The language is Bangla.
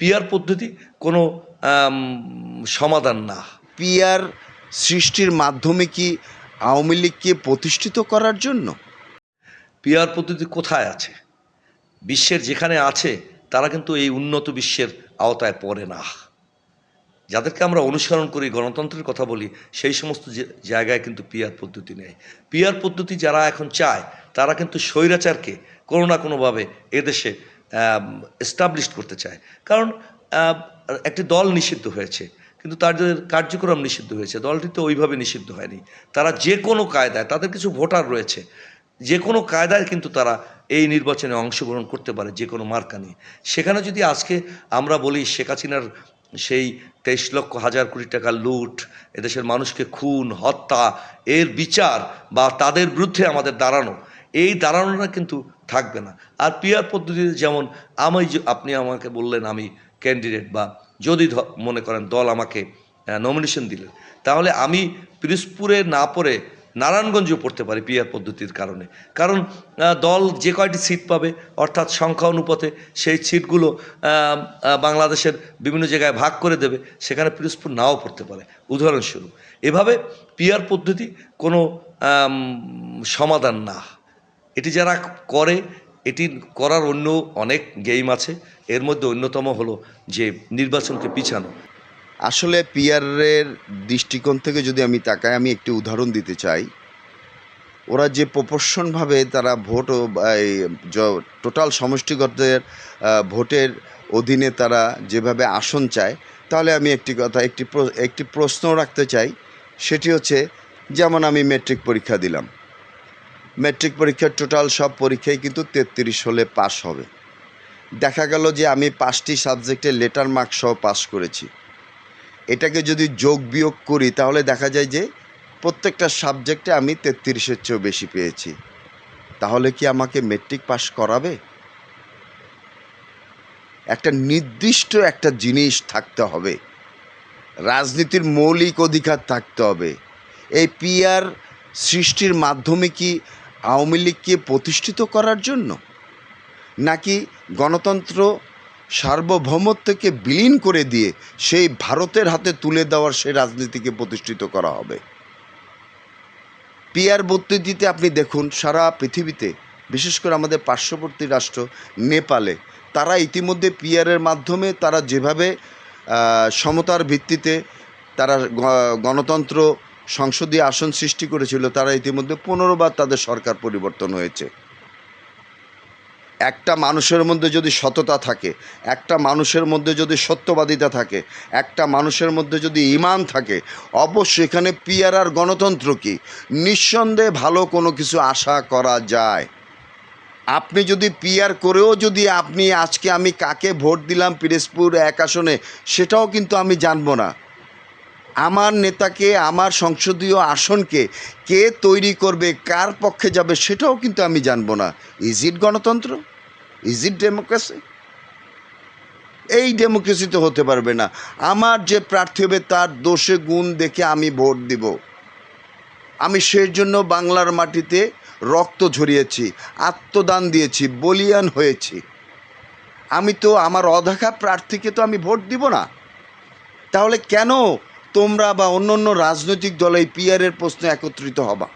পিয়ার পদ্ধতি কোনো সমাধান না। পিয়ার সৃষ্টির মাধ্যমে কি আওয়ামী লীগকে প্রতিষ্ঠিত করার জন্য? পিয়ার পদ্ধতি কোথায় আছে? বিশ্বের যেখানে আছে তারা কিন্তু এই উন্নত বিশ্বের আওতায় পড়ে না। যাদেরকে আমরা অনুসরণ করি গণতন্ত্রের কথা বলি সেই সমস্ত জায়গায় কিন্তু পিয়ার পদ্ধতি নেই। পিয়ার পদ্ধতি যারা এখন চায় তারা কিন্তু স্বৈরাচারকে কোনো না কোনোভাবে এদেশে এস্টাবলিশ করতে চায়। কারণ একটি দল নিষিদ্ধ হয়েছে, কিন্তু তাদের কার্যক্রম নিষিদ্ধ হয়েছে, দলটি তো ওইভাবে নিষিদ্ধ হয়নি। তারা যে কোনো কায়দায়, তাদের কিছু ভোটার রয়েছে, যে কোনো কায়দায় কিন্তু তারা এই নির্বাচনে অংশগ্রহণ করতে পারে, যে কোনো মার্কা নিয়ে। সেখানে যদি আজকে আমরা বলি, শেখ হাসিনার সেই তেইশ লক্ষ, হাজার কোটি টাকা লুট, এদেশের মানুষকে খুন, হত্যা, এর বিচার বা তাদের বিরুদ্ধে আমাদের দাঁড়ানো এই দাঁড়ানোটা কিন্তু থাকবে না। আর পিয়ার পদ্ধতিতে যেমন আমি আপনি আমাকে বললেন আমি ক্যান্ডিডেট বা যদি মনে করেন দল আমাকে নমিনেশন দিলেন, তাহলে আমি পিরিসপুরে না পড়ে নারায়ণগঞ্জেও পড়তে পারি পিয়ার পদ্ধতির কারণে। কারণ দল যে কয়টি সিট পাবে, অর্থাৎ সংখ্যা অনুপাতে সেই সিটগুলো বাংলাদেশের বিভিন্ন জায়গায় ভাগ করে দেবে, সেখানে পিরোজপুর নাও পড়তে পারে। উদাহরণস্বরূপ, এভাবে পিয়ার পদ্ধতি কোনো সমাধান না। এটি যারা করে, এটি করার অন্য অনেক গেম আছে। এর মধ্যে অন্যতম হলো যে নির্বাচনকে পিছানো। আসলে পিয়ারের দৃষ্টিকোণ থেকে যদি আমি তাকাই, আমি একটি উদাহরণ দিতে চাই। ওরা যে প্রপোর্শনভাবে তারা ভোট টোটাল সমষ্টিগতদের ভোটের অধীনে তারা যেভাবে আসন চায়, তাহলে আমি একটি কথা, একটি একটি প্রশ্ন রাখতে চাই। সেটি হচ্ছে, যেমন আমি মেট্রিক পরীক্ষা দিলাম। মেট্রিক পরীক্ষার টোটাল সব পরীক্ষায় কিন্তু তেত্রিশ হলে পাশ হবে। দেখা গেল যে আমি পাঁচটি সাবজেক্টে লেটার মার্ক সহ পাস করেছি। এটাকে যদি যোগ বিয়োগ করি, তাহলে দেখা যায় যে প্রত্যেকটা সাবজেক্টে আমি তেত্রিশের চেয়েও বেশি পেয়েছি। তাহলে কি আমাকে মেট্রিক পাস করাবে? একটা নির্দিষ্ট একটা জিনিস থাকতে হবে। রাজনীতির মৌলিক অধিকার থাকতে হবে। এই পিআর সৃষ্টির মাধ্যমে কি আওয়ামী লীগকে প্রতিষ্ঠিত করার জন্য নাকি গণতন্ত্র সার্বভৌমত্বকে বিলীন করে দিয়ে সেই ভারতের হাতে তুলে দেওয়ার সেই রাজনীতিকে প্রতিষ্ঠিত করা হবে? পিয়ার পদ্ধতিতে আপনি দেখুন, সারা পৃথিবীতে, বিশেষ করে আমাদের পার্শ্ববর্তী রাষ্ট্র, নেপালে, তারা ইতিমধ্যে পিয়ারের মাধ্যমে তারা যেভাবে সমতার ভিত্তিতে তারা গণতন্ত্র সংসদীয় আসন সৃষ্টি করেছিল, তারা ইতিমধ্যে পনেরোবার তাদের সরকার পরিবর্তন হয়েছে। একটা মানুষের মধ্যে যদি সততা থাকে, একটা মানুষের মধ্যে যদি সত্যবাদিতা থাকে, একটা মানুষের মধ্যে যদি ইমান থাকে, অবশ্যই এখানে পিয়ার আর গণতন্ত্র কি? নিঃসন্দেহে ভালো কোনো কিছু আশা করা যায়। আপনি যদি পিয়ার করেও যদি আপনি আজকে আমি কাকে ভোট দিলাম পিরেজপুর এক আসনে, সেটাও কিন্তু আমি জানব না। আমার নেতাকে, আমার সংসদীয় আসনকে কে তৈরি করবে, কার পক্ষে যাবে সেটাও কিন্তু আমি জানব না। ইজ ইট গণতন্ত্র? ইজ ইট ডেমোক্রেসি এই ডেমোক্রেসি তো হতে পারবে না। আমার যে প্রার্থী হবে তার দোষে গুণ দেখে আমি ভোট দিব। আমি সেই জন্য বাংলার মাটিতে রক্ত ঝরিয়েছি, আত্মদান দিয়েছি, বলিয়ান হয়েছি। আমি তো আমার অধাখা প্রার্থীকে তো আমি ভোট দিব না। তাহলে কেন তোমরা বা অন্য অন্য রাজনৈতিক দল এই পিয়ারের প্রশ্নে একত্রিত হবা।